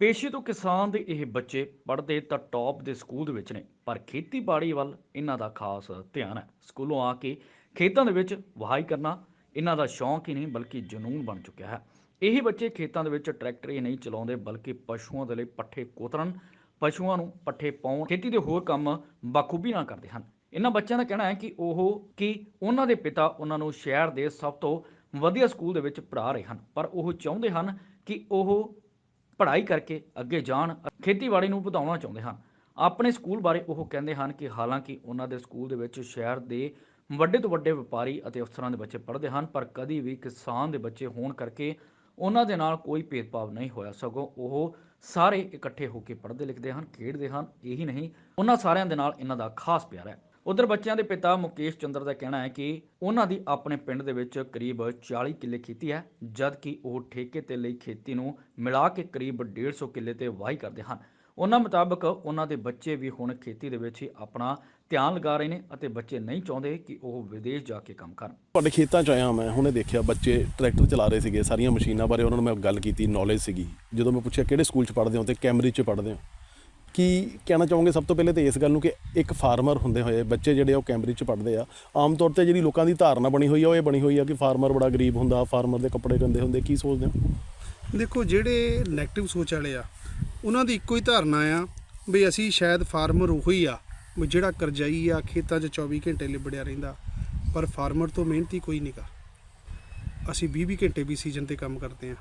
ਪੇਸ਼ੇ ਤੋਂ ਕਿਸਾਨ ਦੇ ਇਹ ਬੱਚੇ ਪੜ੍ਹਦੇ ਤਾਂ ਟੌਪ ਦੇ ਸਕੂਲ ਦੇ ਵਿੱਚ ਨੇ, ਪਰ ਖੇਤੀਬਾੜੀ ਵੱਲ ਇਹਨਾਂ ਦਾ ਖਾਸ ਧਿਆਨ ਹੈ। ਸਕੂਲੋਂ ਆ ਕੇ ਖੇਤਾਂ ਦੇ ਵਿੱਚ ਵਹਾਈ ਕਰਨਾ ਇਹਨਾਂ ਦਾ ਸ਼ੌਂਕ ਹੀ ਨਹੀਂ, ਬਲਕਿ ਜਨੂਨ ਬਣ ਚੁੱਕਿਆ ਹੈ। ਇਹ ਬੱਚੇ ਖੇਤਾਂ ਦੇ ਵਿੱਚ ਟਰੈਕਟਰ ਹੀ ਨਹੀਂ ਚਲਾਉਂਦੇ, ਬਲਕਿ ਪਸ਼ੂਆਂ ਦੇ ਲਈ ਪੱਠੇ ਕੋਤਰਨ, ਪਸ਼ੂਆਂ ਨੂੰ ਪੱਠੇ ਪਾਉਣ, ਖੇਤੀ ਦੇ ਹੋਰ ਕੰਮ ਬਖੂਬੀ ਨਾਲ ਕਰਦੇ ਹਨ। ਇਹਨਾਂ ਬੱਚਿਆਂ ਦਾ ਕਹਿਣਾ ਹੈ ਕਿ ਉਹ, ਕਿ ਉਹਨਾਂ ਦੇ ਪਿਤਾ ਉਹਨਾਂ ਨੂੰ ਸ਼ਹਿਰ ਦੇ ਸਭ ਤੋਂ ਵਧੀਆ ਸਕੂਲ ਦੇ ਵਿੱਚ ਪੜ੍ਹਾ ਰਹੇ ਹਨ, ਪਰ ਉਹ ਚਾਹੁੰਦੇ ਹਨ ਕਿ ਉਹ ਪੜ੍ਹਾਈ ਕਰਕੇ ਅੱਗੇ ਜਾਣ, ਖੇਤੀਬਾੜੀ ਨੂੰ ਵਧਾਉਣਾ ਚਾਹੁੰਦੇ ਹਨ ਆਪਣੇ ਸਕੂਲ ਬਾਰੇ ਉਹ ਕਹਿੰਦੇ ਹਨ ਕਿ ਹਾਲਾਂਕਿ ਉਹਨਾਂ ਦੇ ਸਕੂਲ ਦੇ ਵਿੱਚ ਸ਼ਹਿਰ ਦੇ ਵੱਡੇ ਤੋਂ ਵੱਡੇ ਵਪਾਰੀ ਅਤੇ ਅਫਸਰਾਂ ਦੇ ਬੱਚੇ ਪੜ੍ਹਦੇ ਹਨ, ਪਰ ਕਦੀ ਵੀ ਕਿਸਾਨ ਦੇ ਬੱਚੇ ਹੋਣ ਕਰਕੇ ਉਹਨਾਂ ਦੇ ਨਾਲ ਕੋਈ ਭੇਦਭਾਵ ਨਹੀਂ ਹੋਇਆ। ਸਗੋਂ ਉਹ ਸਾਰੇ ਇਕੱਠੇ ਹੋ ਕੇ ਪੜ੍ਹਦੇ ਲਿਖਦੇ ਹਨ, ਖੇਡਦੇ ਹਨ, ਇਹੀ ਨਹੀਂ, ਉਹਨਾਂ ਸਾਰਿਆਂ ਦੇ ਨਾਲ ਇਹਨਾਂ ਦਾ ਖਾਸ ਪਿਆਰ ਹੈ। ਉਧਰ ਬੱਚਿਆਂ ਦੇ ਪਿਤਾ ਮੁਕੇਸ਼ ਚੰਦਰ ਦਾ ਕਹਿਣਾ ਹੈ ਕਿ ਉਹਨਾਂ ਦੀ ਆਪਣੇ ਪਿੰਡ ਦੇ ਵਿੱਚ ਕਰੀਬ 40 ਕਿੱਲੇ ਖੇਤੀ ਹੈ ਜਦ ਕਿ ਉਹ ਠੇਕੇ ਤੇ ਲਈ ਖੇਤੀ ਨੂੰ ਮਿਲਾ ਕੇ ਕਰੀਬ 150 ਕਿੱਲੇ ਤੇ ਵਾਹੀ ਕਰਦੇ ਹਨ। ਉਹਨਾਂ ਮੁਤਾਬਕ ਉਹਨਾਂ ਦੇ ਬੱਚੇ ਵੀ ਹੁਣ ਖੇਤੀ ਦੇ ਵਿੱਚ ਹੀ ਆਪਣਾ ਧਿਆਨ ਲਗਾ ਰਹੇ ਨੇ ਅਤੇ ਬੱਚੇ ਨਹੀਂ ਚਾਹੁੰਦੇ ਕਿ ਉਹ ਵਿਦੇਸ਼ ਜਾ ਕੇ ਕੰਮ ਕਰਨ। ਤੁਹਾਡੇ ਖੇਤਾਂ 'ਚ ਆਇਆ ਮੈਂ, ਹੁਣੇ ਦੇਖਿਆ ਬੱਚੇ ਟਰੈਕਟਰ ਚਲਾ ਰਹੇ ਸੀਗੇ, ਸਾਰੀਆਂ ਮਸ਼ੀਨਾਂ ਬਾਰੇ ਉਹਨਾਂ ਨੂੰ ਮੈਂ ਗੱਲ ਕੀਤੀ ਨੌਲੇਜ ਸੀਗੀ। ਜਦੋਂ ਮੈਂ ਪੁੱਛਿਆ ਕਿਹੜੇ ਸਕੂਲ 'ਚ ਪੜ੍ਹਦੇ ਹੋ ਤੇ ਕੈਮਬ੍ਰਿਜ 'ਚ ਪੜ੍ਹਦੇ ਹੋ? ਕੀ ਕਹਿਣਾ ਚਾਹੋਗੇ ਸਭ ਤੋਂ ਪਹਿਲੇ ਤੇ ਇਸ ਗੱਲ ਨੂੰ ਕਿ ਇੱਕ ਫਾਰਮਰ ਹੁੰਦੇ ਹੋਏ, ਬੱਚੇ ਜਿਹੜੇ ਆ ਉਹ ਕੈਂਬਰਿਜ 'ਚ ਪੜ੍ਹਦੇ ਆ, ਆਮ ਤੌਰ ਤੇ ਜਿਹੜੀ ਲੋਕਾਂ ਦੀ ਧਾਰਨਾ ਬਣੀ ਹੋਈ ਆ, ਉਹ ਇਹ ਬਣੀ ਹੋਈ ਆ ਕਿ ਫਾਰਮਰ ਬੜਾ ਗਰੀਬ ਹੁੰਦਾ, ਫਾਰਮਰ ਦੇ ਕੱਪੜੇ ਗੰਦੇ ਹੁੰਦੇ, ਕੀ ਸੋਚਦੇ ਹੋ? ਦੇਖੋ, ਜਿਹੜੇ 네ਗੇਟਿਵ ਸੋਚ ਵਾਲੇ ਆ, ਉਹਨਾਂ ਦੀ ਇੱਕੋ ਹੀ ਧਾਰਨਾ ਆ ਵੀ ਅਸੀਂ ਸ਼ਾਇਦ ਫਾਰਮਰ ਉਹੀ ਆ, ਵੀ ਜਿਹੜਾ ਕਰਜ਼ਾਈ ਆ, ਖੇਤਾਂ 'ਚ 24 ਘੰਟੇ ਲਿਬੜਿਆ ਰਹਿੰਦਾ, ਪਰ ਫਾਰਮਰ ਤੋਂ ਮਿਹਨਤੀ ਕੋਈ ਨਹੀਂਗਾ ਅਸੀਂ 20-20 ਘੰਟੇ ਵੀ ਸੀਜ਼ਨ ਤੇ ਕੰਮ ਕਰਦੇ ਆ,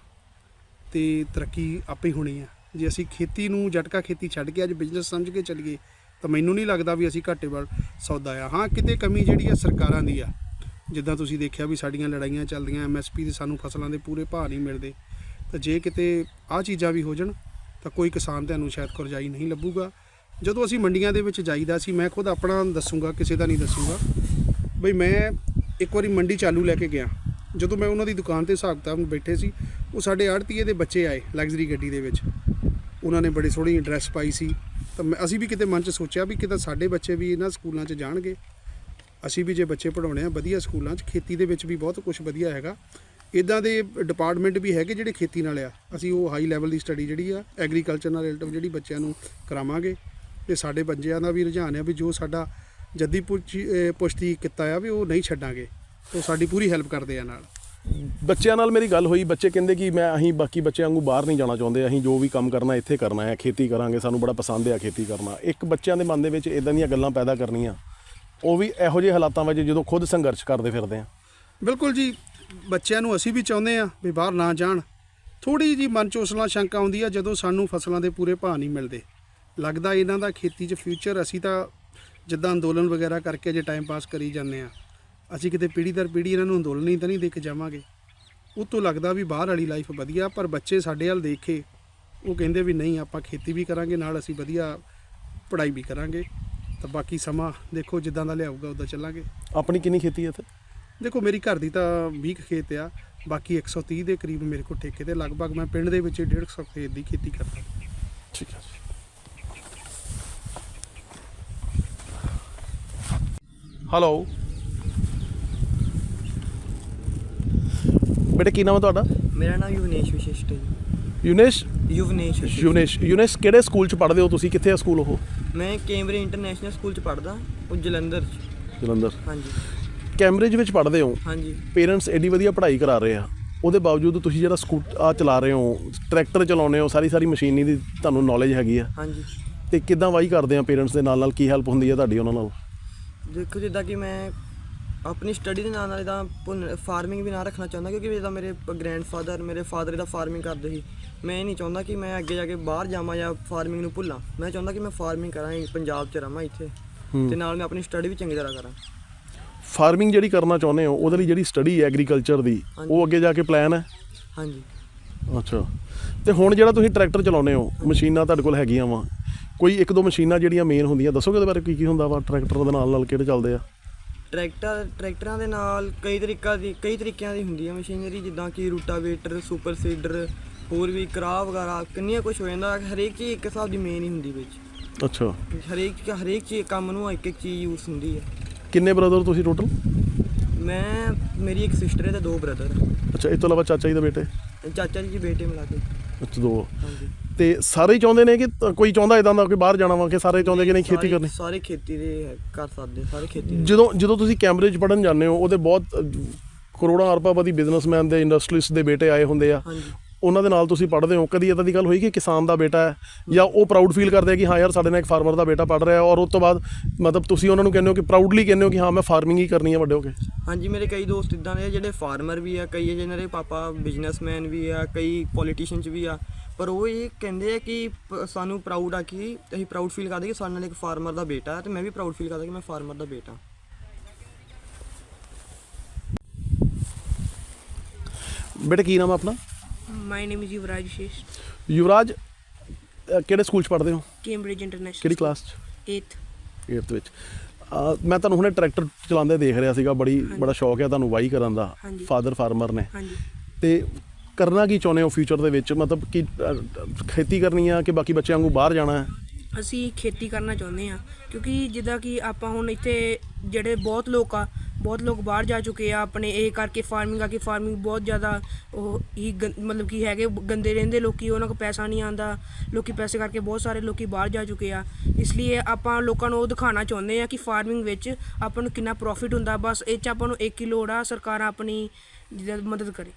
ਤੇ ਤਰੱਕੀ ਆਪੇ ਹੋਣੀ ਆ। ਜੇ ਅਸੀਂ ਖੇਤੀ ਨੂੰ ਜਟਕਾ ਖੇਤੀ ਛੱਡ ਕੇ ਅੱਜ ਬਿਜ਼ਨਸ ਸਮਝ ਕੇ ਚੱਲੀਏ, ਤਾਂ ਮੈਨੂੰ ਨਹੀਂ ਲੱਗਦਾ ਵੀ ਅਸੀਂ ਘਾਟੇ ਵੱਲ ਸੌਦਾ ਆ। ਹਾਂ, ਕਿਤੇ ਕਮੀ ਜਿਹੜੀ ਆ ਸਰਕਾਰਾਂ ਦੀ ਆ। ਜਿੱਦਾਂ ਤੁਸੀਂ ਦੇਖਿਆ ਵੀ ਸਾਡੀਆਂ ਲੜਾਈਆਂ ਚੱਲਦੀਆਂ ਐਮਐਸਪੀ ਦੇ ਸਾਨੂੰ ਫਸਲਾਂ ਦੇ ਪੂਰੇ ਭਾਅ ਨਹੀਂ ਮਿਲਦੇ। ਤਾਂ ਜੇ ਕਿਤੇ ਆਹ ਚੀਜ਼ਾਂ ਵੀ ਹੋ ਜਾਣ, ਤਾਂ ਕੋਈ ਕਿਸਾਨ ਤੁਹਾਨੂੰ ਸ਼ਾਇਦ ਕਰਜ਼ਾਈ ਨਹੀਂ ਲੱਭੂਗਾ। ਜਦੋਂ ਅਸੀਂ ਮੰਡੀਆਂ ਦੇ ਵਿੱਚ ਜਾਈਦਾ ਸੀ, ਮੈਂ ਖੁਦ ਆਪਣਾ ਦੱਸੂਗਾ, ਕਿਸੇ ਦਾ ਨਹੀਂ ਦੱਸੂਗਾ। ਬਈ ਮੈਂ ਇੱਕ ਵਾਰੀ ਮੰਡੀ ਚਾਲੂ ਲੈ ਕੇ ਗਿਆ। ਜਦੋਂ ਮੈਂ ਉਹਨਾਂ ਦੀ ਦੁਕਾਨ ਤੇ ਹਿਸਾਬ ਕਿਤਾਬ ਬੈਠੇ ਸੀ, ਉਹ ਸਾਡੇ ਆੜਤੀਏ ਦੇ ਬੱਚੇ ਆਏ ਲਗਜ਼ਰੀ ਗੱਡੀ ਦੇ ਵਿੱਚ। ਉਹਨਾਂ ਨੇ ਬੜੀ ਸੋਹਣੀ ਡਰੈਸ ਪਾਈ ਸੀ। ਤਾਂ ਮੈਂ- ਅਸੀਂ ਵੀ ਕਿਤੇ ਮਨ 'ਚ ਸੋਚਿਆ ਵੀ ਕਿਤੇ ਸਾਡੇ ਬੱਚੇ ਵੀ ਇਹਨਾਂ ਸਕੂਲਾਂ 'ਚ ਜਾਣਗੇ। ਅਸੀਂ ਵੀ ਜੇ ਬੱਚੇ ਪੜਾਉਣੇ ਆ, ਵਧੀਆ ਸਕੂਲਾਂ 'ਚ, ਖੇਤੀ ਦੇ ਵਿੱਚ ਵੀ ਬਹੁਤ ਕੁਝ ਵਧੀਆ ਹੈਗਾ। ਇਦਾਂ ਦੇ ਡਿਪਾਰਟਮੈਂਟ ਵੀ ਹੈਗੇ ਜਿਹੜੇ ਖੇਤੀ ਨਾਲ ਆ। ਅਸੀਂ ਉਹ ਹਾਈ ਲੈਵਲ ਦੀ ਸਟੱਡੀ ਜਿਹੜੀ ਆ ਐਗਰੀਕਲਚਰ ਨਾਲ ਰਿਲੇਟਿਵ ਜਿਹੜੀ ਬੱਚਿਆਂ ਨੂੰ ਕਰਾਵਾਂਗੇ। ਤੇ ਸਾਡੇ ਬੱਚਿਆਂ ਦਾ ਵੀ ਰੁਝਾਨ ਆ ਵੀ ਜੋ ਸਾਡਾ ਜੱਦੀ ਪੁਸ਼ਤੀ ਕੀਤਾ ਆ ਵੀ ਉਹ ਨਹੀਂ ਛੱਡਾਂਗੇ। ਉਹ ਸਾਡੀ ਪੂਰੀ ਹੈਲਪ ਕਰਦੇ ਆ ਨਾਲ। ਬੱਚਿਆਂ ਨਾਲ ਮੇਰੀ ਗੱਲ ਹੋਈ, ਬੱਚੇ ਕਹਿੰਦੇ ਕਿ ਮੈਂ ਅਸੀਂ ਬਾਕੀ ਬੱਚਿਆਂ ਵਾਂਗੂ ਬਾਹਰ ਨਹੀਂ ਜਾਣਾ ਚਾਹੁੰਦੇ ਅਸੀਂ ਜੋ ਵੀ ਕੰਮ ਕਰਨਾ ਇੱਥੇ ਕਰਨਾ ਹੈ, ਖੇਤੀ ਕਰਾਂਗੇ, ਸਾਨੂੰ ਬੜਾ ਪਸੰਦ ਹੈ ਖੇਤੀ ਕਰਨਾ। ਇੱਕ ਬੱਚਿਆਂ ਦੇ ਮਨ ਦੇ ਵਿੱਚ ਇਦਾਂ ਦੀਆਂ ਗੱਲਾਂ ਪੈਦਾ ਕਰਨੀਆਂ, ਉਹ ਵੀ ਇਹੋ ਜਿਹੇ ਹਾਲਾਤਾਂ ਵਿੱਚ ਜਦੋਂ ਖੁਦ ਸੰਘਰਸ਼ ਕਰਦੇ ਫਿਰਦੇ ਆ। ਬਿਲਕੁਲ ਜੀ, ਬੱਚਿਆਂ ਨੂੰ ਅਸੀਂ ਵੀ ਚਾਹੁੰਦੇ ਆ ਵੀ ਬਾਹਰ ਨਾ ਜਾਣ। ਥੋੜੀ ਜੀ ਮਨ ਚ ਉਸਲਾ ਸ਼ੰਕਾ ਆਉਂਦੀ ਆ, ਜਦੋਂ ਸਾਨੂੰ ਫਸਲਾਂ ਦੇ ਪੂਰੇ ਭਾਅ ਨਹੀਂ ਮਿਲਦੇ। ਲੱਗਦਾ ਇਹਨਾਂ ਦਾ ਖੇਤੀ 'ਚ ਫਿਊਚਰ ਅਸੀਂ ਤਾਂ ਜਿੱਦਾਂ ਅੰਦੋਲਨ ਵਗੈਰਾ ਕਰਕੇ ਜੇ ਟਾਈਮ ਪਾਸ ਕਰੀ ਜਾਂਦੇ ਆ। ਅਸੀਂ ਕਿਤੇ ਪੀੜ੍ਹੀ ਦਰ ਪੀੜ੍ਹੀ ਇਹਨਾਂ ਨੂੰ ਅੰਦੋਲਨ ਹੀ ਤਾਂ ਨਹੀਂ ਦੇ ਕੇ ਜਾਵਾਂਗੇ। ਉਹ ਤੋਂ ਲੱਗਦਾ ਵੀ ਬਾਹਰ ਵਾਲੀ ਲਾਈਫ ਵਧੀਆ ਪਰ ਬੱਚੇ ਸਾਡੇ ਵੱਲ ਦੇਖੇ ਉਹ ਕਹਿੰਦੇ ਵੀ ਨਹੀਂ ਆਪਾਂ ਖੇਤੀ ਵੀ ਕਰਾਂਗੇ ਨਾਲ ਅਸੀਂ ਵਧੀਆ ਪੜ੍ਹਾਈ ਵੀ ਕਰਾਂਗੇ। ਤਾਂ ਬਾਕੀ ਸਮਾਂ ਦੇਖੋ ਜਿੱਦਾਂ ਦਾ ਲਿਆਊਗਾ ਉਦਾਂ ਚੱਲਾਂਗੇ। ਆਪਣੀ ਕਿੰਨੀ ਖੇਤੀ ਹੈ ਇੱਥੇ? ਦੇਖੋ ਮੇਰੀ ਘਰ ਦੀ ਤਾਂ 20 ਕੁ ਖੇਤ ਆ ਬਾਕੀ 130 ਦੇ ਕਰੀਬ ਮੇਰੇ ਕੋਲ ਠੇਕੇ ਤੇ ਲਗਭਗ ਮੈਂ ਪਿੰਡ ਦੇ ਵਿੱਚ 150 ਖੇਤ ਦੀ ਖੇਤੀ ਕਰਦਾ। ਠੀਕ ਹੈ ਹੈਲੋ ਬੇਟੇ ਕੀ ਨਾਮ ਹੈ ਤੁਹਾਡਾ? ਮੇਰਾ ਨਾਮ ਯੁਵਨੇਸ਼ ਵਿਸ਼ਿਸ਼ਟ ਹੈ। ਯੂਨੇਸ਼ ਯੁਵਨੇਸ਼? ਵਿਸ਼ਿਸ਼ਟ। ਯੂਨੇਸ਼ ਯੂਨੇਸ਼ ਕਿਹੜੇ ਸਕੂਲ ਚ ਪੜ੍ਹਦੇ ਹੋ ਤੁਸੀਂ? ਕਿੱਥੇ ਆ ਸਕੂਲ ਉਹ? ਮੈਂ ਕੈਂਬਰੀ ਇੰਟਰਨੈਸ਼ਨਲ ਸਕੂਲ ਚ ਪੜ੍ਹਦਾ ਉਹ ਜਲੰਧਰ ਚ। ਜਲੰਧਰ। ਹਾਂਜੀ। ਕੈਂਬਰਿਜ ਵਿੱਚ ਪੜ੍ਹਦੇ ਹੋ? ਹਾਂਜੀ। ਪੇਰੈਂਟਸ ਐਡੀ ਵਧੀਆ ਪੜ੍ਹਾਈ ਕਰਾ ਰਹੇ ਆ। ਉਹਦੇ ਬਾਵਜੂਦ ਤੁਸੀਂ ਜਿਹੜਾ ਸਕੂਟ ਆ ਚਲਾ ਰਹੇ ਹੋ ਟਰੈਕਟਰ ਚਲਾਉਂਦੇ ਹੋ ਸਾਰੀ ਸਾਰੀ ਮਸ਼ੀਨਰੀ ਦੀ ਤੁਹਾਨੂੰ ਨੌਲੇਜ ਹੈਗੀ ਆ। ਹਾਂਜੀ। ਤੇ ਕਿੱਦਾਂ ਵਾਹੀ ਕਰਦੇ ਆ ਪੇਰੈਂਟਸ ਦੇ ਨਾਲ ਨਾਲ? ਕੀ ਹੈਲਪ ਹੁੰਦੀ ਆ ਤੁਹਾਡੀ ਉਹਨਾਂ ਨਾਲ? ਦੇਖੋ ਜਿੱਦਾਂ ਕਿ ਮੈਂ ਆਪਣੀ ਸਟੱਡੀ ਦੇ ਨਾਲ ਨਾਲ ਇਹਦਾ ਫਾਰਮਿੰਗ ਵੀ ਨਾ ਰੱਖਣਾ ਚਾਹੁੰਦਾ ਕਿਉਂਕਿ ਜਿੱਦਾਂ ਮੇਰੇ ਗ੍ਰੈਂਡਫਾਦਰ ਮੇਰੇ ਫਾਦਰ ਇਹਦਾ ਫਾਰਮਿੰਗ ਕਰਦੇ ਸੀ। ਮੈਂ ਇਹ ਨਹੀਂ ਚਾਹੁੰਦਾ ਕਿ ਮੈਂ ਅੱਗੇ ਜਾ ਕੇ ਬਾਹਰ ਜਾਵਾਂ ਜਾਂ ਫਾਰਮਿੰਗ ਨੂੰ ਭੁੱਲਾਂ। ਮੈਂ ਚਾਹੁੰਦਾ ਕਿ ਮੈਂ ਫਾਰਮਿੰਗ ਕਰਾਂ ਪੰਜਾਬ 'ਚ ਰਵਾਂ ਇੱਥੇ। ਤੇ ਨਾਲ ਮੈਂ ਆਪਣੀ ਸਟੱਡੀ ਵੀ ਚੰਗੀ ਤਰ੍ਹਾਂ ਕਰਾਂ। ਫਾਰਮਿੰਗ ਜਿਹੜੀ ਕਰਨਾ ਚਾਹੁੰਦੇ ਹੋ ਉਹਦੇ ਲਈ ਜਿਹੜੀ ਸਟੱਡੀ ਹੈ ਐਗਰੀਕਲਚਰ ਦੀ ਉਹ ਅੱਗੇ ਜਾ ਕੇ ਪਲਾਨ ਹੈ? ਹਾਂਜੀ। ਅੱਛਾ। ਤੇ ਹੁਣ ਜਿਹੜਾ ਤੁਸੀਂ ਟਰੈਕਟਰ ਚਲਾਉਂਦੇ ਹੋ ਮਸ਼ੀਨਾਂ ਤੁਹਾਡੇ ਕੋਲ ਹੈਗੀਆਂ ਵਾ। ਕੋਈ ਇੱਕ ਦੋ ਮਸ਼ੀਨਾਂ ਜਿਹੜੀਆਂ ਮੇਨ ਹੁੰਦੀਆਂ ਦੱਸੋਗੇ ਉਹਦੇ ਬਾਰੇ ਕੀ ਕੀ ਹੁੰਦਾ ਵਾ ਟਰੈਕਟਰ ਦੇ ਨਾਲ ਨਾਲ ਕਿਹੜੇ ਚੱਲਦੇ ਆ? ਟਰੈਕਟਰ ਟਰੈਕਟਰਾਂ ਦੇ ਨਾਲ ਕਈ ਤਰੀਕਾ ਦੀ ਕਈ ਤਰੀਕਿਆਂ ਦੀ ਹੁੰਦੀ ਹੈ ਮਸ਼ੀਨਰੀ ਜਿੱਦਾਂ ਕਿ ਰੂਟਾਵੇਟਰ ਸੁਪਰ ਸੀਡਰ ਹੋਰ ਵੀ ਕਰਾ ਵਗੈਰਾ ਕਿੰਨੀਆਂ ਕੁਝ ਹੋ ਜਾਂਦਾ ਹਰੇਕ ਚੀਜ਼ ਇੱਕ ਹਿਸਾਬ ਦੀ ਮੇਨ ਹੀ ਹੁੰਦੀ ਵਿੱਚ। ਅੱਛਾ। ਹਰੇਕ ਹਰੇਕ ਚੀਜ਼ ਕੰਮ ਨੂੰ ਇੱਕ ਇੱਕ ਚੀਜ਼ ਯੂਜ਼ ਹੁੰਦੀ ਹੈ। ਕਿੰਨੇ ਬ੍ਰਦਰ ਤੁਸੀਂ ਟੋਟਲ ਮੈਂ ਮੇਰੀ ਇੱਕ ਸਿਸਟਰ ਹੈ ਤੇ ਦੋ ਬ੍ਰਦਰ ਅੱਛਾ ਇਸ ਤੋਂ ਇਲਾਵਾ ਚਾਚਾ ਜੀ ਦੇ ਬੇਟੇ ਚਾਚਾ ਜੀ ਦੇ ਬੇਟੇ ਮਿਲਾ ਕੇ। ਅੱਛਾ ਦੋ। ਹਾਂਜੀ। ਤੇ ਸਾਰੇ ਹੀ ਚਾਹੁੰਦੇ ਨੇ ਕਿ ਤ- ਕੋਈ ਚਾਹੁੰਦਾ ਇਦਾਂ ਦਾ ਕੋਈ ਬਾਹਰ ਜਾਣਾ ਵਾ ਕਿ ਸਾਰੇ ਚਾਹੁੰਦੇ ਕਿ ਨਹੀਂ ਖੇਤੀ ਕਰਨੀ? ਸਾਰੇ ਖੇਤੀ ਦੇ ਹੈ- ਕਰ ਸਕਦੇ ਸਾਰੇ ਖੇਤੀ ਦੇ। ਜਦੋਂ ਜਦੋਂ ਤੁਸੀਂ ਕੈਂਬਰਿਜ ਪੜਨ ਜਾਂਦੇ ਹੋ ਉਹਦੇ ਬਹੁਤ ਕਰੋੜਾਂ ਅਰਬਾਂ ਦੀ ਬਿਜ਼ਨਸਮੈਨ ਦੇ ਇੰਡਸਟਰੀਜ਼ ਦੇ ਬੇਟੇ ਆਏ ਹੁੰਦੇ ਆ। ਹਾਂਜੀ। ਉਹਨਾਂ ਦੇ ਨਾਲ ਤੁਸੀਂ ਪੜ੍ਹਦੇ ਹੋ ਕਦੀ ਇਦਾਂ ਦੀ ਗੱਲ ਹੋਈ ਕਿ ਕਿਸਾਨ ਦਾ ਬੇਟਾ ਹੈ? ਜਾਂ ਉਹ ਪ੍ਰਾਊਡ ਫੀਲ ਕਰਦੇ ਆ ਕਿ ਹਾਂ ਯਾਰ ਸਾਡੇ ਨਾਲ ਇੱਕ ਫਾਰਮਰ ਦਾ ਬੇਟਾ ਪੜ੍ਹ ਰਿਹਾ ਔਰ ਉਸ ਤੋਂ ਬਾਅਦ ਮਤਲਬ ਤੁਸੀਂ ਉਹਨਾਂ ਨੂੰ ਕਹਿੰਦੇ ਹੋ ਕਿ ਪ੍ਰਾਊਡਲੀ ਕਹਿੰਦੇ ਹੋ ਕਿ ਹਾਂ ਮੈਂ ਫਾਰਮਿੰਗ ਹੀ ਕਰਨੀ ਹੈ ਵੱਡੇ ਹੋ ਕੇ। ਹਾਂਜੀ ਮੇਰੇ ਕਈ ਦੋਸਤ ਇਦਾਂ ਦੇ ਆ ਜਿਹੜੇ ਫਾਰਮਰ ਵੀ ਆ ਕਈ ਜਿਹਨਾਂ ਦੇ ਪਾਪਾ ਬਿਜ਼ਨਸਮੈਨ ਵੀ ਆ ਕਈ ਪੋਲੀਟੀਸ਼ੀਅਨਸ ਵੀ ਆ। ਪਰ ਉਹ ਇਹ ਕਹਿੰਦੇ ਆ ਕਿ ਪ- ਸਾਨੂੰ ਪ੍ਰਾਊਡ ਆ ਕਿ ਅਸੀਂ ਪ੍ਰਾਊਡ ਫੀਲ ਕਰਦੇ ਕਿ ਸਾਡੇ ਨਾਲ ਇੱਕ ਫਾਰਮਰ ਦਾ ਬੇਟਾ ਹੈ ਤੇ ਮੈਂ ਵੀ ਪ੍ਰਾਊਡ ਫੀਲ ਕਰਦਾ ਕਿ ਮੈਂ ਫਾਰਮਰ ਦਾ ਬੇਟਾ ਬੇਟਾ ਕੀ ਨਾਮ ਹੈ ਆਪਣਾ? My name is Yuvraj Shesh Yuvraj ਅ, ਕਿਹੜੇ ਸਕੂਲ 'ਚ ਪੜ੍ਹਦੇ ਹੋ? ਕੈਂਬਰਿਜ ਇੰਟਰਨੈਸ਼ਨਲ ਕਿਹੜੀ ਕਲਾਸ 'ਚ? 8th 8th ਵਿੱਚ। ਅ, ਮੈਂ ਤੁਹਾਨੂੰ ਹੁਣੇ ਟਰੈਕਟਰ ਚਲਾਉਂਦੇ ਦੇਖ ਰਿਹਾ ਸੀਗਾ ਬੜੀ ਬੜਾ ਸ਼ੌਕ ਹੈ ਤੁਹਾਨੂੰ ਵਾਹੀ ਕਰਨ ਦਾ। ਹਾਂਜੀ। ਫਾਦਰ ਫਾਰਮਰ ਨੇ। ਹਾਂਜੀ। ਤੇ ਕਰਨਾ ਕੀ ਚਾਹੁੰਦੇ ਹੋ ਫਿਊਚਰ ਦੇ ਵਿੱਚ? ਮਤਲਬ ਕਿ ਖੇਤੀ ਕਰਨੀ ਆ ਕਿ ਬਾਕੀ ਬੱਚਿਆਂ ਵਾਂਗੂ ਬਾਹਰ ਜਾਣਾ ਹੈ? ਅਸੀਂ ਖੇਤੀ ਕਰਨਾ ਚਾਹੁੰਦੇ ਹਾਂ, ਕਿਉਂਕਿ ਜਿੱਦਾਂ ਕਿ ਆਪਾਂ ਹੁਣ ਇੱਥੇ ਜਿਹੜੇ ਬਹੁਤ ਲੋਕ ਆ, ਬਹੁਤ ਲੋਕ ਬਾਹਰ ਜਾ ਚੁੱਕੇ ਆ, ਆਪਣੇ ਇਹ ਕਰਕੇ ਫਾਰਮਿੰਗ ਆ ਕਰਕੇ ਫਾਰਮਿੰਗ ਬਹੁਤ ਜ਼ਿਆਦਾ ਉਹ ਹੀ ਗੰ- ਮਤਲਬ ਕਿ ਹੈਗੇ ਗੰਦੇ ਰਹਿੰਦੇ ਲੋਕੀ, ਉਹਨਾਂ ਕੋਲ ਪੈਸਾ ਨਹੀਂ ਆਂਦਾ ਲੋਕੀ ਪੈਸੇ ਕਰਕੇ ਬਹੁਤ ਸਾਰੇ ਲੋਕੀ ਬਾਹਰ ਜਾ ਚੁੱਕੇ ਆ। ਇਸ ਲਈ ਆਪਾਂ ਲੋਕਾਂ ਨੂੰ ਉਹ ਦਿਖਾਉਣਾ ਚਾਹੁੰਦੇ ਆ ਕਿ ਫਾਰਮਿੰਗ ਵਿੱਚ ਆਪਾਂ ਨੂੰ ਕਿੰਨਾ ਪ੍ਰੋਫਿਟ ਹੁੰਦਾ, ਬਸ ਇਹ ਚ ਆਪਾਂ ਨੂੰ ਇੱਕ ਹੀ ਲੋੜ ਆ, ਸਰਕਾਰ ਆਪਣੀ ਜਿੱਦਾਂ ਮਦਦ ਕਰੇ।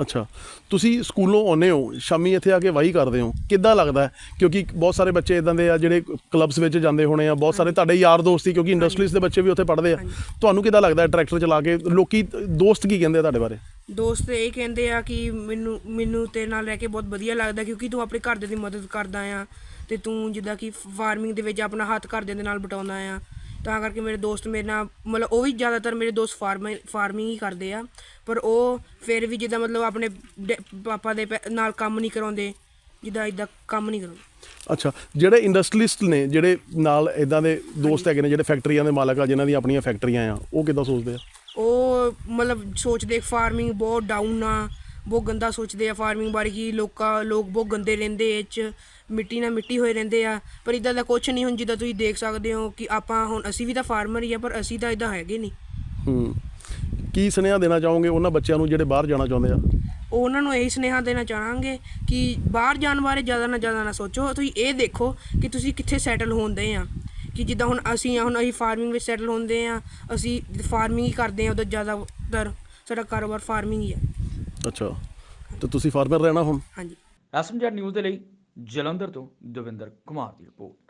ਅੱਛਾ। ਤੁਸੀਂ ਸਕੂਲੋਂ ਆਉਂਦੇ ਹੋ ਸ਼ਾਮੀ ਇੱਥੇ ਆ ਕੇ ਵਾਹੀ ਕਰਦੇ ਹੋ। ਕਿੱਦਾਂ ਲੱਗਦਾ ਹੈ? ਕਿਉਂਕਿ ਬਹੁਤ ਸਾਰੇ ਬੱਚੇ ਇਦਾਂ ਦੇ ਆ ਜਿਹੜੇ ਕਲੱਬਸ ਵਿੱਚ ਜਾਂਦੇ ਹੋਣੇ ਆ ਬਹੁਤ ਸਾਰੇ ਤੁਹਾਡੇ ਯਾਰ ਦੋਸਤੀ ਕਿਉਂਕਿ ਇੰਡਸਟਰੀਜ਼ ਦੇ ਬੱਚੇ ਵੀ ਉੱਥੇ ਪੜ੍ਹਦੇ ਆ। ਤੁਹਾਨੂੰ ਕਿੱਦਾਂ ਲੱਗਦਾ ਹੈ ਟਰੈਕਟਰ ਚਲਾ ਕੇ? ਲੋਕੀ ਦੋਸਤ ਕੀ ਕਹਿੰਦੇ ਆ ਤੁਹਾਡੇ ਬਾਰੇ? ਦੋਸਤ ਇਹ ਕਹਿੰਦੇ ਆ ਕਿ ਮੈਨੂੰ ਮੈਨੂੰ ਤੇਰੇ ਨਾਲ ਰਹਿ ਕੇ ਬਹੁਤ ਵਧੀਆ ਲੱਗਦਾ ਕਿਉਂਕਿ ਤੂੰ ਆਪਣੇ ਘਰਦਿਆਂ ਦੀ ਮਦਦ ਕਰਦਾ ਆ ਤੇ ਤੂੰ ਜਿੱਦਾਂ ਕਿ ਫਾਰਮਿੰਗ ਦੇ ਵਿੱਚ ਆਪਣਾ ਹੱਥ ਘਰਦਿਆਂ ਦੇ ਨਾਲ ਬਟਾਉਂਦਾ ਆ। ਤਾਂ ਕਰਕੇ ਮੇਰੇ ਦੋਸਤ ਮੇਰੇ ਨਾਲ ਮਤਲਬ ਉਹ ਵੀ ਜ਼ਿਆਦਾਤਰ ਮੇਰੇ ਦੋਸਤ ਫਾਰਮਿੰਗ ਫਾਰਮਿੰਗ ਹੀ ਕਰਦੇ ਆ ਪਰ ਉਹ ਫਿਰ ਵੀ ਜਿੱਦਾਂ ਮਤਲਬ ਆਪਣੇ ਡੈ- ਪਾਪਾ ਦੇ ਪੈ- ਨਾਲ ਕੰਮ ਨਹੀਂ ਕਰਾਉਂਦੇ ਜਿੱਦਾਂ ਇਦਾਂ ਕੰਮ ਨਹੀਂ ਕਰਾਉਂਦੇ। ਅੱਛਾ ਜਿਹੜੇ ਇੰਡਸਟਰੀਲਿਸਟ ਨੇ ਜਿਹੜੇ ਨਾਲ ਇਦਾਂ ਦੇ ਦੋਸਤ ਹੈਗੇ ਨੇ ਜਿਹੜੇ ਫੈਕਟਰੀਆਂ ਦੇ ਮਾਲਕ ਆ ਜਿਨ੍ਹਾਂ ਦੀਆਂ ਆਪਣੀਆਂ ਫੈਕਟਰੀਆਂ ਆ ਉਹ ਕਿੱਦਾਂ ਸੋਚਦੇ ਆ? ਉਹ ਮਤਲਬ ਸੋਚਦੇ ਫਾਰਮਿੰਗ ਬਹੁਤ ਡਾਊਨ ਆ ਬਹੁਤ ਗੰਦਾ ਸੋਚਦੇ ਆ ਫਾਰਮਿੰਗ ਬਾਰੇ ਕਿ ਲੋਕਾਂ ਲੋਕ ਬਹੁਤ ਗੰਦੇ ਰਹਿੰਦੇ ਇਹ ਚ ਮਿੱਟੀ ਨਾਲ ਮਿੱਟੀ ਹੋਏ ਰਹਿੰਦੇ ਆ। ਪਰ ਇਦਾਂ ਦਾ ਕੁਝ ਨਹੀਂ ਹੁਣ ਜਿੱਦਾਂ ਤੁਸੀਂ ਦੇਖ ਸਕਦੇ ਹੋ ਕਿ ਆਪਾਂ ਹੁਣ ਅਸੀਂ ਵੀ ਤਾਂ ਫਾਰਮਰ ਹੀ ਆ ਪਰ ਅਸੀਂ ਤਾਂ ਇਦਾਂ ਹੈਗੇ ਨਹੀਂ। ਹੂੰ। ਕੀ ਸੁਨੇਹਾ ਦੇਣਾ ਚਾਹੋਗੇ ਉਹਨਾਂ ਬੱਚਿਆਂ ਨੂੰ ਜਿਹੜੇ ਬਾਹਰ ਜਾਣਾ ਚਾਹੁੰਦੇ ਆ? ਉਹਨਾਂ ਨੂੰ ਇਹੀ ਸੁਨੇਹਾ ਦੇਣਾ ਚਾਹਾਂਗੇ ਕਿ ਬਾਹਰ ਜਾਣ ਬਾਰੇ ਜ਼ਿਆਦਾ ਨਾ ਜ਼ਿਆਦਾ ਨਾ ਸੋਚੋ। ਤੁਸੀਂ ਇਹ ਦੇਖੋ ਕਿ ਤੁਸੀਂ ਕਿੱਥੇ ਸੈਟਲ ਹੁੰਦੇ ਆ। ਕਿ ਜਿੱਦਾਂ ਹੁਣ ਅਸੀਂ ਹੁਣ ਅਸੀਂ ਫਾਰਮਿੰਗ ਵਿੱਚ ਸੈਟਲ ਹੁੰਦੇ ਆ ਅਸੀਂ ਫਾਰਮਿੰਗ ਹੀ ਕਰਦੇ ਆ ਉਹਦਾ ਜ਼ਿਆਦਾਤਰ ਸਾਡਾ ਕਾਰੋਬਾਰ ਫਾਰਮਿੰਗ ਹੀ ਆ। ਅੱਛਾ। ਤੇ ਤੁਸੀਂ ਫਾਰਮਰ ਰਹਿਣਾ ਹੁਣ? ਹਾਂਜੀ। ਐਸਐਮਜੈਡ ਨਿਊਜ਼ ਦੇ ਲਈ ਜਲੰਧਰ ਤੋਂ ਦਵਿੰਦਰ ਕੁਮਾਰ ਦੀ ਰਿਪੋਰਟ।